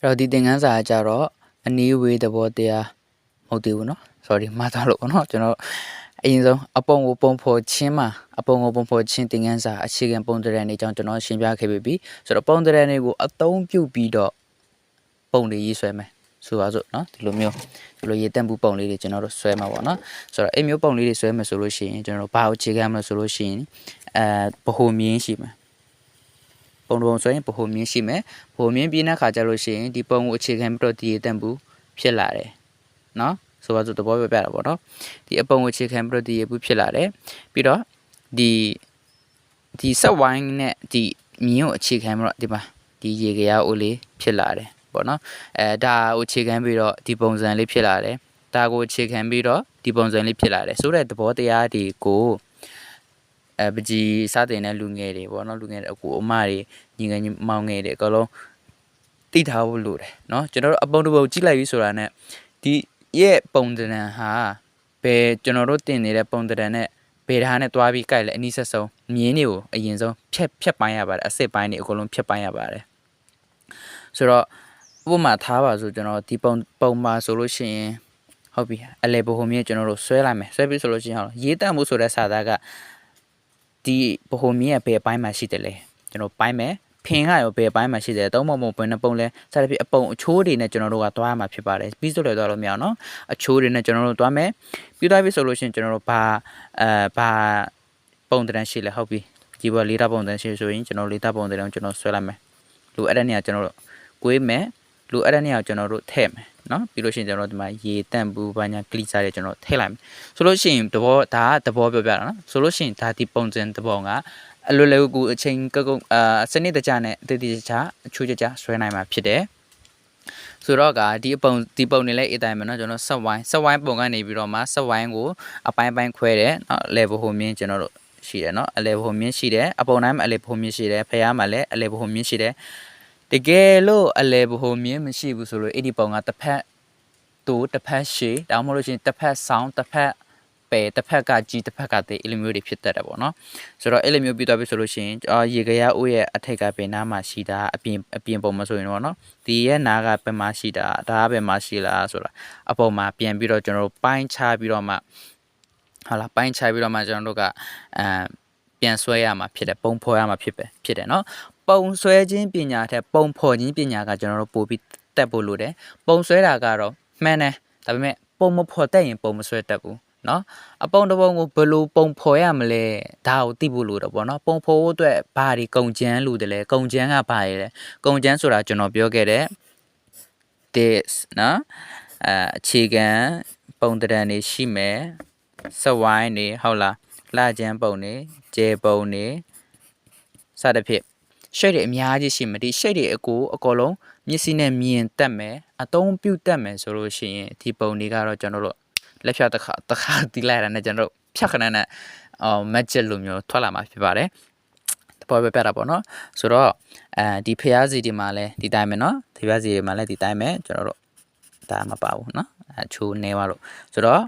အဲ့တော့ဒီသင်ခန်းစာကကြတော့အနည်းဝေးသဘောတရားမဟုတ်သေးဘူးเนาะ sorry မှားသွားလို့ပေါ့เนาะကျွန်တော်အရင်ဆုံးအပုံကိုပုံဖော်ချင်းမှာအပုံကိုပုံဖော်ချင်းသင်ခန်းစာအခြေခံပုံသဏ္ဍာန်တွေအကြောင်းကျွန်တော်ရှင်းပြခဲ့ပြီးပြီဆိုတော့ပုံသဏ္ဍာန်တွေကိုအသုံးပြုပြီးတော့ပုံတွေရေးဆွဲမယ်ဆိုပါစို့เนาะဒီလိုမျိုးဒီလိုရေးတက်မှုပုံလေးတွေကျွန်တော်တို့ဆွဲမှာပေါ့เนาะဆိုတော့အဲ့မျိုးပုံလေးတွေဆွဲမယ်ဆိုလို့ရှိရင်ကျွန်တော်တို့ဘာကိုအခြေခံမလဲဆိုလို့ရှိရင်အဲဗဟိုမြင်းရှိမယ် ပုံပုံဆိုရင်ဗဟိုမြင်းရှိမယ်ဗဟိုမြင်းပြီးတဲ့ခါကျလို့ရှိရင်ဒီပုံကိုအခြေခံပြီးတော့ဒီရေတန့်ဘူးဖြစ်လာတယ်နော်ဆိုပါစို့သဘောပြပြတာပေါ့နော်ဒီအပုံကိုအခြေခံပြီးတော့ဒီရေဘူးဖြစ်လာတယ်ပြီးတော့ဒီဒီဆက်ဝိုင်းနဲ့ဒီမြင်းကိုအခြေခံပြီးတော့ဒီမှာဒီရေကြရာအိုလေးဖြစ်လာတယ်ပေါ့နော်အဲဒါကိုအခြေခံပြီးတော့ဒီပုံစံလေးဖြစ်လာတယ်ဒါကိုအခြေခံပြီးတော့ဒီပုံစံလေးဖြစ်လာတယ်ဆိုတဲ့သဘောတရားတွေကို အဲပကြီးစတင်တဲ့လူငယ်တွေပေါ့နော်လူငယ်တွေအကူအမတွေညီငယ်ညီမောင်ငယ်တွေအကုန်လုံးသိထားဖို့လိုတယ်เนาะကျွန်တော်တို့အပုံတစ်ပုံကြည့်လိုက်ပြီဆိုတာနဲ့ဒီရဲ့ပုံသဏ္ဍာန်ဟာဘယ်ကျွန်တော်တို့တင်နေတဲ့ပုံသဏ္ဍာန်နဲ့ဘယ်ဓာတ်နဲ့တွားပြီးကြိုက်လဲအနည်းဆက်ဆုံးမြင်းတွေကိုအရင်ဆုံးဖြတ်ဖြတ်ပိုင်းရပါတယ်အစစ်ပိုင်းတွေအကုန်လုံးဖြတ်ပိုင်းရပါတယ်ဆိုတော့ဥပမာထားပါဆိုကျွန်တော်ဒီပုံပုံမှာဆိုလို့ရှိရင်ဟုတ်ပြီအလဲဘဟုမြင့်ကျွန်တော်တို့ဆွဲလိုက်မယ်ဆွဲပြီးဆိုလို့ရှိရင်ဟောရေးတတ်မှုဆိုတဲ့စာသားက ဒီဘဟုမြင့်ရဲ့ဘယ်အပိုင်းမှာရှိတယ်လဲကျွန်တော်ပိုင်းမယ်ဖင်ကရောဘယ်အပိုင်းမှာရှိတယ်သုံးပုံပုံဘယ်နှပုံလဲစသဖြင့်အပုံအချိုးတွေနဲ့ကျွန်တော်တို့ကသွားရမှာဖြစ်ပါတယ်ပြီးဆိုလည်းသွားလို့မရအောင်နော်အချိုးတွေနဲ့ကျွန်တော်တို့သွားမယ်ပြီးသွားပြီဆိုလို့ရှိရင်ကျွန်တော်တို့ဘာအဲဘာပုံတန်းရှိလဲဟုတ်ပြီဒီဘောလေးတာပုံတန်းရှိဆိုရင်ကျွန်တော်လေးတာပုံတန်းကိုကျွန်တော်ဆွဲလိုက်မယ်လူအဲ့တဲ့နေရာကျွန်တော်တို့ကွေးမယ် လူအဲ့တဲ့နေရာကိုကျွန်တော်တို့ထည့်မယ်နော်ပြီးလို့ရှိရင်ကျွန်တော်တို့ဒီမှာရေတန့်ဘူးဘာညာကလီစာတွေကျွန်တော်ထည့်လိုက်မယ်ဆိုလို့ရှိရင်သဘောဒါကသဘောပြောပြတာနော်ဆိုလို့ရှိရင်ဒါဒီပုံစံသဘောကအလွယ်လွယ်ကူအချိန်ကုတ်ကုတ်အာစနစ်တကျနဲ့တည်တည်ချာအချိုးချာချာဆွဲနိုင်မှာဖြစ်တယ်ဆိုတော့ကဒီအပုံဒီပုံနေလဲအတိုင်းပဲเนาะကျွန်တော်ဆက်ဝိုင်းဆက်ဝိုင်းပုံကနေပြီးတော့မှဆက်ဝိုင်းကိုအပိုင်းပိုင်းခွဲတယ်เนาะ level ဟိုမြင်းကျွန်တော်တို့ရှိတယ်เนาะအ level ဟိုမြင်းရှိတယ်အပုံတိုင်းမှာအ level ဟိုမြင်းရှိတယ်ဖျားမှာလည်းအ level ဟိုမြင်းရှိတယ် တကယ်လို့အ level ဟိုမြင်းမရှိဘူးဆိုလို့အဲ့ဒီပုံကတစ်ဖက်တူတစ်ဖက်ရှည်ဒါမှမဟုတ်လို့ရှိရင်တစ်ဖက်ဆောင်းတစ်ဖက်ပယ်တစ်ဖက်ကကြီးတစ်ဖက်ကသေးအဲ့လိုမျိုးတွေဖြစ်တတ်တယ်ပေါ့နော်ဆိုတော့အဲ့လိုမျိုးပြီးသွားပြီဆိုလို့ရှိရင်အာရေကရအိုးရဲ့အထက်ကပင်နားမှာရှိတာအပြင်အပြင်ပုံမဆိုရင်တော့နော်ဒီရဲ့နားကပင်မှာရှိတာဒါကပင်မှာရှိလားဆိုတာအပေါ်မှာပြန်ပြီးတော့ကျွန်တော်တို့ပိုင်းခြားပြီးတော့မှဟုတ်လားပိုင်းခြားပြီးတော့မှကျွန်တော်တို့ကအဲပြန်ဆွဲရမှာဖြစ်တယ်ပုံဖော်ရမှာဖြစ်ပဲဖြစ်တယ်နော် ပုံဆွဲခြင်းပညာထက်ပုံဖော်ခြင်းပညာကကျွန်တော်တို့ပို့ပြီးတက်ဖို့လိုတယ်ပုံဆွဲတာကတော့မှန်တယ်ဒါပေမဲ့ပုံမဖော်တတ်ရင်ပုံမဆွဲတတ်ဘူးနော်အပုံတစ်ပုံကိုဘယ်လိုပုံဖော်ရမလဲဒါကိုသိဖို့လိုတော့ဗောနော်ပုံဖော်ဖို့အတွက်ဘာတွေကုံကျန်းလို့တလဲကုံကျန်းကဘာလဲကုံကျန်းဆိုတာကျွန်တော်ပြောခဲ့တဲ့ this နော်အဲအခြေခံပုံတရံနေရှိမယ်စဝိုင်းနေဟုတ်လားလှကျန်းပုံနေကျဲပုံနေစသဖြင့် ရှိတ်တွေအများကြီးရှိမယ်ဒီရှိတ်တွေအကိုအကောလုံးမျက်စိနဲ့မြင်တတ်မယ်အသုံးပြုတတ်မယ်ဆိုလို့ရှိရင်ဒီပုံတွေကတော့ကျွန်တော်တို့လက်ဖြတ်တစ်ခါတစ်ခါတီးလိုက်တာနဲ့ကျွန်တော်တို့ဖြတ်ခဏနဲ့အော်မက်ဂျစ်လိုမျိုးထွက်လာမှာဖြစ်ပါတယ်တပေါ်ပဲပြတာပေါ့နော်ဆိုတော့အဲဒီဖျားစီဒီမှာလဲဒီတိုင်းပဲနော်ဒီဖျားစီဒီမှာလဲဒီတိုင်းပဲကျွန်တော်တို့ဒါမပါဘူးနော်အချိုးနေပါလို့ဆိုတော့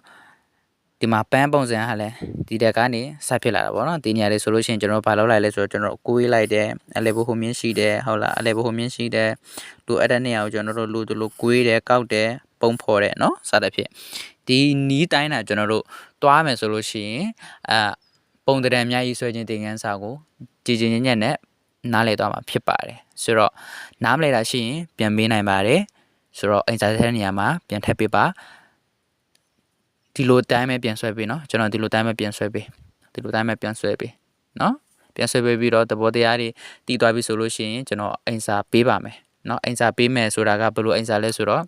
ဒီမှာပန်းပုံစံဟာလဲဒီတက်ကနေဆက်ဖြစ်လာတာပေါ့နော်ဒီနေရာလေးဆိုလို့ရှိရင်ကျွန်တော်ဘာလုပ်လိုက်လဲဆိုတော့ကျွန်တော်ကိုေးလိုက်တယ်အလဲဘဟိုမြင်းရှိတယ်ဟုတ်လားအလဲဘဟိုမြင်းရှိတယ်လူအဲ့တဲ့နေရာကိုကျွန်တော်တို့လူတို့လူကိုေးတယ်ကောက်တယ်ပုံဖော်တယ်နော်စသဖြင့်ဒီနီးတိုင်းတာကျွန်တော်တို့တွားမယ်ဆိုလို့ရှိရင်အပုံတံအများကြီးဆွဲခြင်းတင်ငန်းစာကိုကြည်ကြည်ညံ့ညံ့နဲ့နားလည်သွားမှာဖြစ်ပါတယ်ဆိုတော့နားမလည်တာရှိရင်ပြန်မေးနိုင်ပါတယ်ဆိုတော့အင်စာတဲ့နေရာမှာပြန်ထည့်ပေးပါ ဒီလိုတိုင်းပဲပြန်ဆွဲပေးနော်ကျွန်တော်ဒီလိုတိုင်းပဲပြန်ဆွဲပေးဒီလိုတိုင်းပဲပြန်ဆွဲပေးနော်ပြန်ဆွဲပေးပြီးတော့သဘောတရားတွေတည်သွားပြီဆိုလို့ရှိရင်ကျွန်တော်အိမ်စာပေးပါမယ်နော်အိမ်စာပေးမယ်ဆိုတာကဘယ်လိုအိမ်စာလဲဆိုတော့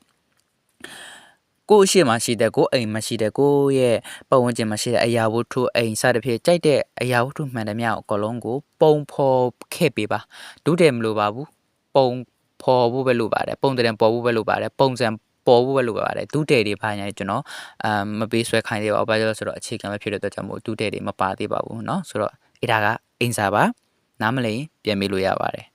ကိုယ့်အရှိမရှိတဲ့ကိုယ်အိမ်မရှိတဲ့ကိုယ့်ရဲ့ပတ်ဝန်းကျင်မရှိတဲ့အရာဝတ္ထုအိမ်စသဖြင့်ကြိုက်တဲ့အရာဝတ္ထုမှန်တယ်မြောက်အကုန်လုံးကိုပုံဖော်ခဲ့ပေးပါဒုတယ်မလိုပါဘူးပုံဖော်ဖို့ပဲလိုပါတယ်ပုံတံပေါ်ဖို့ပဲလိုပါတယ်ပုံစံ ပေါ်ဖို့ပဲလိုပါတယ်ဒုတယ်တွေဘာညာကျွန်တော်အမ်မပေးဆွဲခိုင်းသေးပါဘူးဘာလို့လဲဆိုတော့အခြေခံပဲဖြစ်တဲ့အတွက်ကြောင့်မို့ဒုတယ်တွေမပါသေးပါဘူးเนาะဆိုတော့အဲ့ဒါကအင်စာပါနားမလည်ရင်ပြန်မေးလို့ရပါတယ်